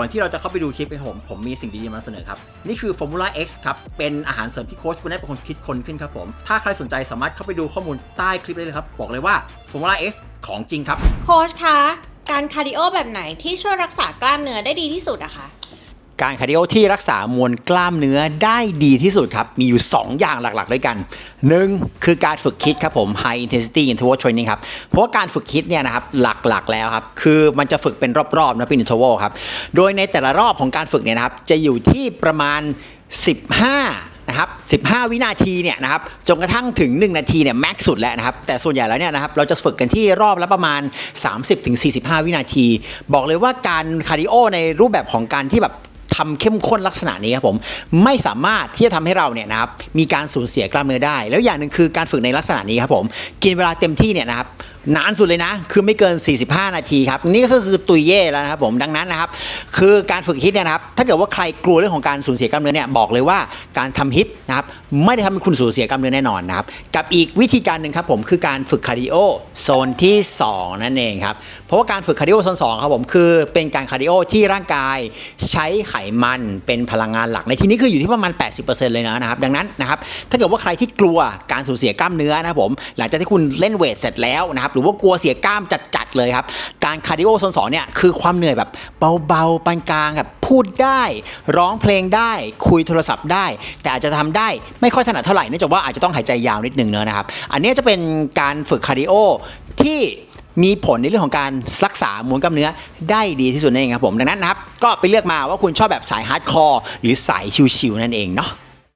ก่อนที่เราจะเข้าไปดูคลิปกันผม ผมมีสิ่งดีๆมาเสนอครับ นี่คือ Formula X ครับ เป็นอาหารเสริมที่โค้ชคุณได้เป็นคนคิดค้นขึ้นครับผม ถ้าใครสนใจสามารถเข้าไปดูข้อมูลใต้คลิปได้เลยครับ บอกเลยว่า Formula X ของจริงครับ โค้ชคะ การคาร์ดิโอแบบไหนที่ช่วยรักษากล้ามเนื้อได้ดีที่สุดอะคะ การคาร์ดิโอที่รักษามวลกล้ามเนื้อได้ดีที่สุดครับ มีอยู่ 2 อย่างหลักๆ ด้วยกัน 1. คือการฝึกคิดครับผม High Intensity Interval Training ครับ เพราะว่าการฝึกคิดเนี่ยนะครับหลักๆ แล้วครับ คือมันจะฝึกเป็นรอบๆนะเป็น interval ครับ โดยในแต่ละรอบของการฝึกเนี่ยนะครับ จะอยู่ที่ประมาณ 15นะครับ15 วินาทีเนี่ยนะครับ จนกระทั่งถึง 1 นาทีเนี่ยแม็กสุดแล้วนะครับ แต่ส่วนใหญ่แล้วเนี่ยนะครับ เราจะฝึกกันที่รอบละประมาณ 30-45 วินาที บอกเลยว่าการคาร์ดิโอในรูปแบบของการที่แบบ ทำเข้มข้นลักษณะนี้ครับผมไม่สามารถที่จะทำให้เราเนี่ยนะครับมีการสูญเสียกล้ามเนื้อได้ แล้วอย่างหนึ่งคือการฝึกในลักษณะนี้ครับผมกินเวลาเต็มที่เนี่ยนะครับ นานสุดเลยนะ คือไม่เกิน 45 นาทีครับ นี่ก็คือตุยเย่แล้วนะครับผมดังนั้นนะครับ คือการฝึกฮิตเนี่ยนะครับ ถ้าเกิดว่าใครกลัวเรื่องของการสูญเสียกล้ามเนื้อเนี่ยบอกเลยว่าการทำฮิตนะครับไม่ได้ทำให้คุณสูญเสียกล้ามเนื้อแน่นอนนะครับ กับอีกวิธีการหนึ่งครับผมคือการฝึกคาร์ดิโอโซนที่สองนั่นเองครับ เพราะว่าการฝึกคาร์ดิโอโซนสองครับผมคือเป็นการคาร์ดิโอที่ร่างกายใช้ไขมันเป็นพลังงานหลัก ในที่นี้คืออยู่ที่ประมาณ 80%เลยนะครับ ดังนั้นนะครับ ถ้าเกิดว่าใครที่กลัวการสูญเสียกล้ามเนื้อนะครับผม หลังจากที่คุณเล่นเวทเสร็จแล้วนะครับรือว่ากลัวเสียกล้ามจัดๆเลยครับ การคาร์ดิโอโซนสองเนี่ยคือความเหนื่อยแบบเบาๆปานกลางแบบพูดได้ ร้องเพลงได้ คุยโทรศัพท์ได้ แต่อาจจะทำได้ไม่ค่อยถนัดเท่าไหร่เนื่องจากว่าอาจจะต้องหายใจยาวนิดนึงเนอะนะครับ อันนี้จะเป็นการฝึกคาร์ดิโอที่มีผลในเรื่องของการรักษามวลกล้ามเนื้อได้ดีที่สุดนั่นเองครับผมดังนั้นนะครับ ก็ไปเลือกมาว่าคุณชอบแบบสายฮาร์ดคอร์หรือสายชิวๆนั่นเองเนาะ